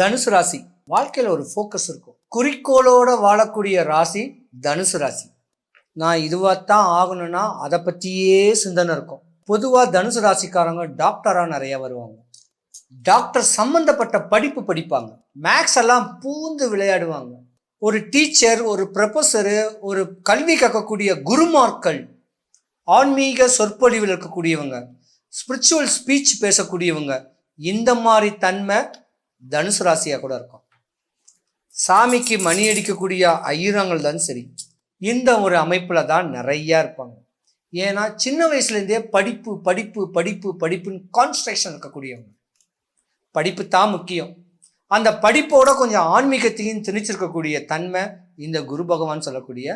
தனுசு ராசி. வாழ்க்கையில் ஒரு ஃபோக்கஸ் இருக்கும். குறிக்கோளோட வாழக்கூடிய ராசி தனுசு ராசி. நான் இதுவாகத்தான் ஆகணும்னா அதை பற்றியே சிந்தனை இருக்கும். பொதுவாக தனுசு ராசிக்காரங்க டாக்டராக நிறையா வருவாங்க. டாக்டர் சம்மந்தப்பட்ட படிப்பு படிப்பாங்க. மேக்ஸ் எல்லாம் பூந்து விளையாடுவாங்க. ஒரு டீச்சர் ஒரு ப்ரொஃபஸரு ஒரு கல்வி கற்கக்கூடிய குருமார்கள் ஆன்மீக சொற்பொழிவில் இருக்கக்கூடியவங்க ஸ்பிரிச்சுவல் ஸ்பீச் பேசக்கூடியவங்க இந்த மாதிரி தன்மை தனுசு ராசியாக கூட இருக்கும். சாமிக்கு மணி அடிக்கக்கூடிய ஐயரங்கள் தான் சரி. இந்த ஒரு அமைப்பில் தான் நிறையா இருப்பாங்க. ஏன்னா சின்ன வயசுலேருந்தே படிப்பு படிப்பு படிப்பு படிப்புன்னு கான்ஸ்ட்ரக்ஷன் இருக்கக்கூடியவங்க. படிப்பு தான் முக்கியம். அந்த படிப்போட கொஞ்சம் ஆன்மீகத்தையும் திணிச்சிருக்கக்கூடிய தன்மை இந்த குரு பகவான் சொல்லக்கூடிய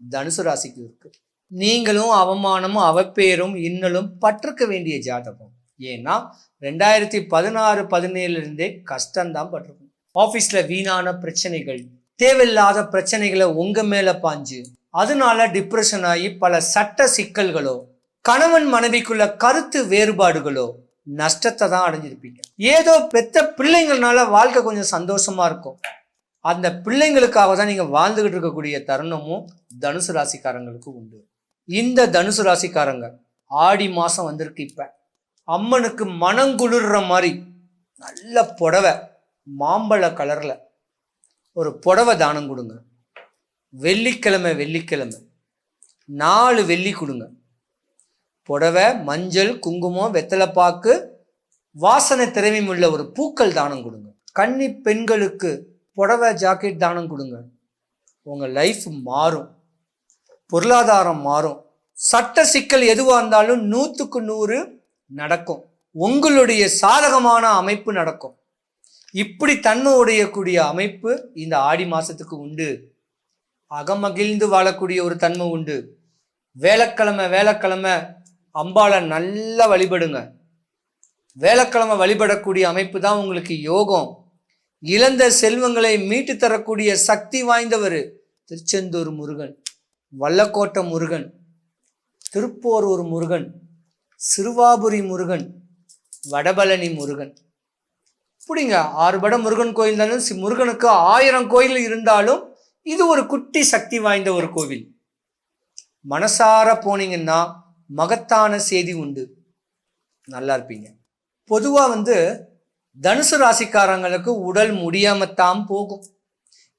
தனுசு ராசிக்கு இருக்குது நீங்களும் அவமானமும் அவப்பேரும் இன்னலும் பற்றுக்க வேண்டிய ஜாதகம். ஏன்னா ரெண்டாயிரத்தி பதினாறு பதினேழுலேருந்தே கஷ்டம்தான் பட்டிருக்கும். ஆஃபீஸில் வீணான பிரச்சனைகள் தேவையில்லாத பிரச்சனைகளை உங்கள் மேலே பாஞ்சு அதனால டிப்ரெஷன் ஆகி பல சட்ட சிக்கல்களோ கணவன் மனைவிக்குள்ள கருத்து வேறுபாடுகளோ நஷ்டத்தை தான் அடைஞ்சிருப்பீங்க. ஏதோ பெத்த பிள்ளைங்கள்னால வாழ்க்கை கொஞ்சம் சந்தோஷமா இருக்கும். அந்த பிள்ளைங்களுக்காக தான் நீங்க வாழ்ந்துகிட்டு இருக்கக்கூடிய தருணமும் தனுசு ராசிக்காரங்களுக்கு உண்டு. இந்த தனுசு ராசிக்காரங்க ஆடி மாசம் வந்திருக்கு இப்போ. அம்மனுக்கு மனங்குளிர்ற மாதிரி நல்ல புடவை மாம்பழ கலரில். ஒரு புடவை தானம் கொடுங்க. வெள்ளிக்கிழமை வெள்ளிக்கிழமை. நாலு வெள்ளி கொடுங்க. புடவை மஞ்சள் குங்குமம் வெத்தலைப்பாக்கு வாசனை திறமையும் உள்ள ஒரு பூக்கள் தானம் கொடுங்க. கன்னி பெண்களுக்கு புடவை ஜாக்கெட் தானம் கொடுங்க. உங்கள் லைஃப் மாறும். பொருளாதாரம் மாறும். சட்ட சிக்கல் எதுவாக இருந்தாலும் நூற்றுக்கு நூறு நடக்கும். உங்களுடைய சாதகமான அமைப்பு நடக்கும். இப்படி தன்மை உடையக்கூடிய அமைப்பு இந்த ஆடி மாசத்துக்கு உண்டு. அகமகிழ்ந்து வாழக்கூடிய ஒரு தன்மை உண்டு. வேலைக்கிழமை வேலைக்கிழமை அம்பாளை நல்லா வழிபடுங்க. வேலைக்கிழமை வழிபடக்கூடிய அமைப்பு தான் உங்களுக்கு யோகம். இழந்த செல்வங்களை மீட்டு தரக்கூடிய சக்தி வாய்ந்தவர் திருச்செந்தூர் முருகன் வல்லக்கோட்டை முருகன் திருப்போர் ஒரு முருகன். சிறுவாபுரி முருகன் வடபழனி முருகன். இப்படிங்க ஆறுபட முருகன் கோயில் இருந்தாலும் முருகனுக்கு ஆயிரம் கோயில் இருந்தாலும் இது ஒரு குட்டி சக்தி வாய்ந்த ஒரு கோவில். மனசார போனீங்கன்னா மகத்தான செய்தி உண்டு. நல்லா இருப்பீங்க. பொதுவாக வந்து தனுசு ராசிக்காரங்களுக்கு உடல் முடியாமத்தான் போகும்.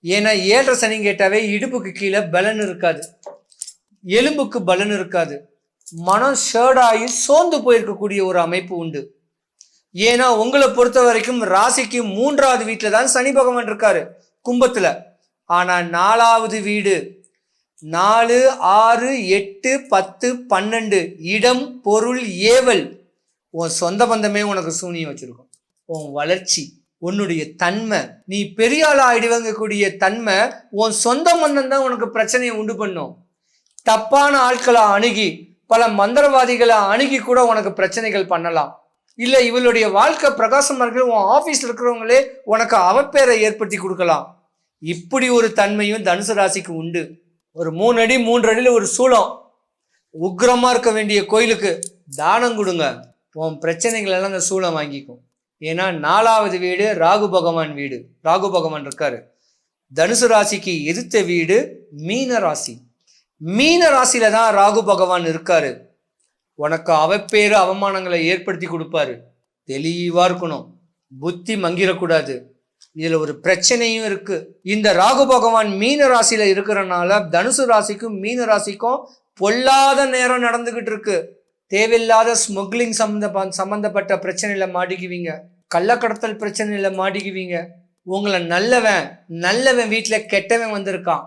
ஏன்னா ஏழரை சனி கேட்டாவே இடுப்புக்கு கீழே பலன் இருக்காது. எலும்புக்கு பலன் இருக்காது. மனம் ஷேர்டாகி சோர்ந்து போயிருக்கக்கூடிய ஒரு அமைப்பு உண்டு. ஏன்னா உங்களை பொறுத்த வரைக்கும் ராசிக்கு மூன்றாவது வீட்டில் தான் சனி பகவான் இருக்காரு கும்பத்தில். ஆனால் நாலாவது வீடு நாலு ஆறு எட்டு பத்து பன்னெண்டு இடம் பொருள் ஏவல் உன் சொந்த பந்தமே உனக்கு சூனியம் வச்சிருக்கும். உன் வளர்ச்சி உன்னுடைய தன்மை நீ பெரிய ஆள் ஆயிடுவங்கக்கூடிய தன்மை உன் சொந்த மந்தம் தான் உனக்கு பிரச்சனையை உண்டு பண்ணும். தப்பான ஆட்களை அணுகி பல மந்திரவாதிகளை அணுகி கூட உனக்கு பிரச்சனைகள் பண்ணலாம். இல்லை இவளுடைய வாழ்க்கை பிரகாசமாக இருக்கிற உன் ஆஃபீஸில் இருக்கிறவங்களே உனக்கு அவப்பேரை ஏற்படுத்தி கொடுக்கலாம். இப்படி ஒரு தன்மையும் தனுசு ராசிக்கு உண்டு. ஒரு மூணு அடி மூன்று அடியில் ஒரு சூளம். உக்ரமாக இருக்க வேண்டிய கோயிலுக்கு தானம் கொடுங்க. உன் பிரச்சனைகள் எல்லாம் அந்த சூளம் வாங்கிக்கும். ஏன்னா நாலாவது வீடு ராகு பகவான் வீடு. ராகு பகவான் இருக்காரு. தனுசு ராசிக்கு எதிர்த்த வீடு மீன ராசி. மீன ராசியில தான் ராகு பகவான் இருக்காரு. உனக்கு அவப்பேறு அவமானங்களை ஏற்படுத்தி கொடுப்பாரு. தெளிவா இருக்கணும். புத்தி மங்கிடக்கூடாது இதுல ஒரு பிரச்சனையும் இருக்கு. இந்த ராகு பகவான் மீன ராசியில இருக்கிறனால தனுசு ராசிக்கும் மீன ராசிக்கும் பொல்லாத நேரம் நடந்துகிட்டு இருக்கு. தேவையில்லாத ஸ்மக்லிங் சம்மந்த சம்மந்தப்பட்ட பிரச்சனையில மாட்டிக்குவீங்க. கள்ளக்கடத்தல் பிரச்சனையில மாட்டிக்குவீங்க. உங்களை நல்லவன் நல்லவன் வீட்டில் கெட்டவன் வந்திருக்கான்.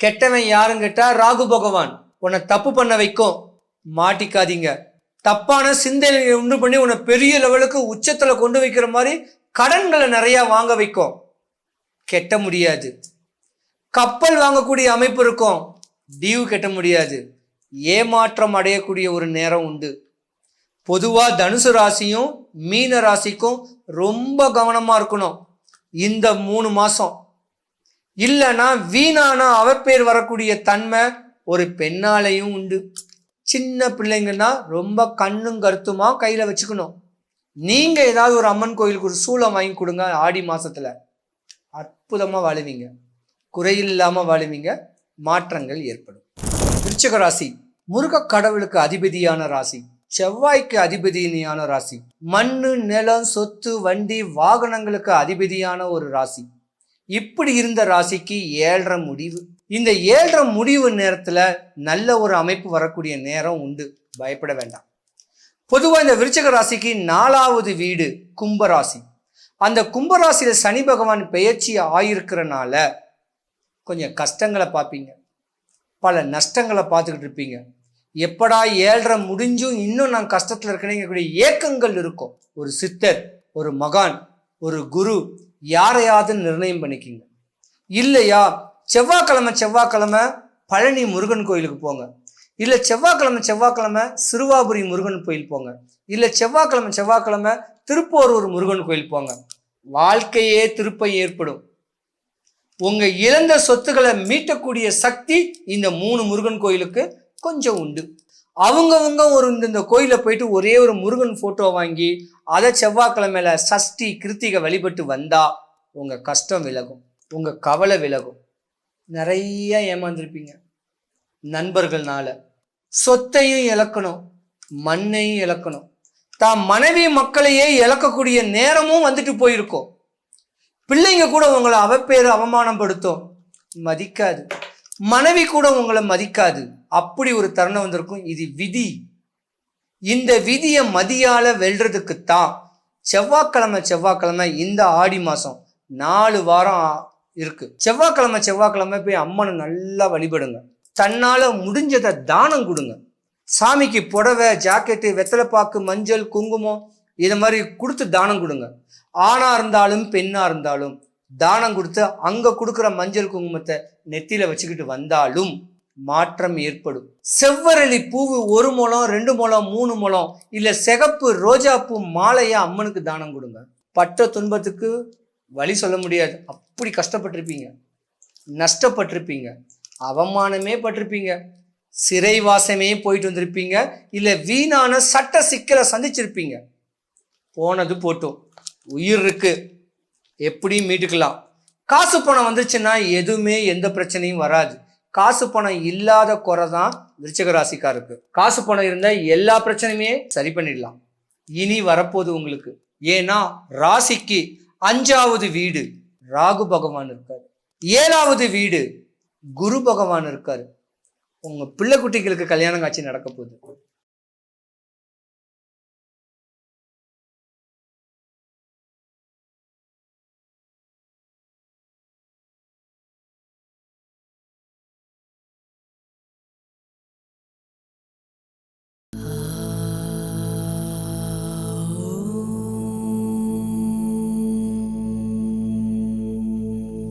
கெட்டவன் யாருன்னு கேட்டா ராகு பகவான். உன்னை தப்பு பண்ண வைக்கும். மாட்டிக்காதீங்க. தப்பான சிந்தனையை உண்டு பண்ணி உன்னை பெரிய லெவலுக்கு உச்சத்துல கொண்டு வைக்கிற மாதிரி கடன்களை நிறைய வாங்க வைக்கும். கெட்ட முடியாது. கப்பல் வாங்கக்கூடிய அமைப்பு இருக்கும். டியூ கெட்ட முடியாது. ஏமாற்றம் அடையக்கூடிய ஒரு நேரம் உண்டு. பொதுவா தனுசு ராசியும் மீன ராசிக்கும் ரொம்ப கவனமா இருக்கணும். இந்த மூணு மாசம் இல்லைன்னா அவர் பேர் வரக்கூடிய தன்மை ஒரு பெண்ணாலையும் உண்டு. சின்ன பிள்ளைங்கன்னா ரொம்ப கண்ணும் கருத்துமா கையில் வச்சுக்கணும். நீங்கள் ஏதாவது ஒரு அம்மன் கோயிலுக்கு ஒரு சூளம் வாங்கி கொடுங்க ஆடி மாதத்தில் அற்புதமாக வாழுவீங்க. குறையில்லாமல் வாழுவீங்க. மாற்றங்கள் ஏற்படும். விருச்சக ராசி. முருக கடவுளுக்கு அதிபதியான ராசி. செவ்வாய்க்கு அதிபதியான ராசி. மண்ணு நிலம் சொத்து வண்டி வாகனங்களுக்கு அதிபதியான ஒரு ராசி. இப்படி இருந்த ராசிக்கு ஏழரை முடிவு. இந்த ஏழரை முடிவு நேரத்தில் நல்ல ஒரு அமைப்பு வரக்கூடிய நேரம் உண்டு. பயப்பட வேண்டாம். பொதுவாக இந்த விருச்சக ராசிக்கு நாலாவது வீடு கும்பராசி. அந்த கும்பராசியில் சனி பகவான் பெயர்ச்சி ஆயிருக்கிறனால கொஞ்சம் கஷ்டங்களை பார்ப்பீங்க. பல நஷ்டங்களை பார்த்துக்கிட்டு இருப்பீங்க. எப்படா ஏழ்ற முடிஞ்சும் இன்னும் நான் கஷ்டத்தில் இருக்கணுங்கக்கூடிய ஏக்கங்கள் இருக்கும். ஒரு சித்தர் ஒரு மகான் ஒரு குரு யாரையாவது நிர்ணயம் பண்ணிக்கிங்க. இல்லையா? செவ்வாய்க்கிழமை செவ்வாய்க்கிழமை பழனி முருகன் கோயிலுக்கு போங்க. இல்லை செவ்வாய்க்கிழமை செவ்வாய்க்கிழமை சிறுவாபுரி முருகன் கோயில் போங்க. இல்லை செவ்வாய்க்கிழமை செவ்வாய்க்கிழமை திருப்போரூர் முருகன் கோயில் போங்க. வாழ்க்கையே திருப்பம் ஏற்படும். உங்க இழந்த சொத்துக்களை மீட்டக்கூடிய சக்தி இந்த மூணு முருகன் கோயிலுக்கு கொஞ்சம் உண்டு. அவங்கவுங்க ஒரு இந்த கோயிலில் போயிட்டு ஒரே ஒரு முருகன் ஃபோட்டோ வாங்கி அதை செவ்வாய்க்கிழமையில சஷ்டி கிருத்திகை வழிபட்டு வந்தா உங்க கஷ்டம் விலகும். உங்க கவலை விலகும். நிறைய ஏமாந்துருப்பீங்க. நண்பர்கள்னால. சொத்தையும் இழக்கணும். மண்ணையும் இழக்கணும். தான் மனைவி மக்களையே இழக்கக்கூடிய நேரமும் வந்துட்டு போயிருக்கோம். பிள்ளைங்க கூட உங்களை அவப்பேறு அவமானப்படுத்தும். மதிக்காது. மனைவி கூட உங்களை மதிக்காது. அப்படி ஒரு தருணம் வந்திருக்கும். இது விதி. இந்த விதியை மதியால வெல்றதுக்கு தான் செவ்வாய்க்கிழமை செவ்வாய்க்கிழமை இந்த ஆடி மாதம் நாலு வாரம் இருக்கு. செவ்வாய்க்கிழமை செவ்வாய்க்கிழமை போய் அம்மனை நல்லா வழிபடுங்க. தன்னால் முடிஞ்சதை தானம் கொடுங்க. சாமிக்கு புடவை ஜாக்கெட்டு வெத்தலைப்பாக்கு மஞ்சள் குங்குமம் இது மாதிரி கொடுத்து தானம் கொடுங்க. ஆணாக இருந்தாலும் பெண்ணாக இருந்தாலும் தானம் கொடுத்து அங்கே கொடுக்குற மஞ்சள் குங்குமத்தை நெத்தியில் வச்சுக்கிட்டு வந்தாலும் மாற்றம் ஏற்படும். செவ்வரளி பூவு ஒரு முழம் ரெண்டு முழம் மூணு முழம் இல்லை சிகப்பு ரோஜா பூ மாலையை அம்மனுக்கு தானம் கொடுங்க. பட்ட துன்பத்துக்கு வழி சொல்ல முடியாது. அப்படி கஷ்டப்பட்டிருப்பீங்க. நஷ்டப்பட்டிருப்பீங்க. அவமானமே பட்டிருப்பீங்க. சிறைவாசமே போயிட்டு வந்திருப்பீங்க. இல்லை வீணான சட்ட சிக்கலை சந்திச்சிருப்பீங்க. போனது போட்டும். உயிர் இருக்குது எப்படியும் மீட்டுக்கலாம். காசு பணம் வந்துச்சுன்னா எதுவுமே எந்த பிரச்சனையும் வராது. காசு பணம் இல்லாத குறை தான் விருச்சிக ராசிக்காருக்கு. காசு பணம் இருந்தால் எல்லா பிரச்சனையுமே சரி பண்ணிடலாம். இனி வரப்போகுது உங்களுக்கு. ஏன்னா ராசிக்கு அஞ்சாவது வீடு ராகு பகவான் இருக்காரு. ஏழாவது வீடு குரு பகவான் இருக்காரு. உங்கள் பிள்ளை குட்டிகளுக்கு கல்யாணம் காட்சி நடக்க போகுது.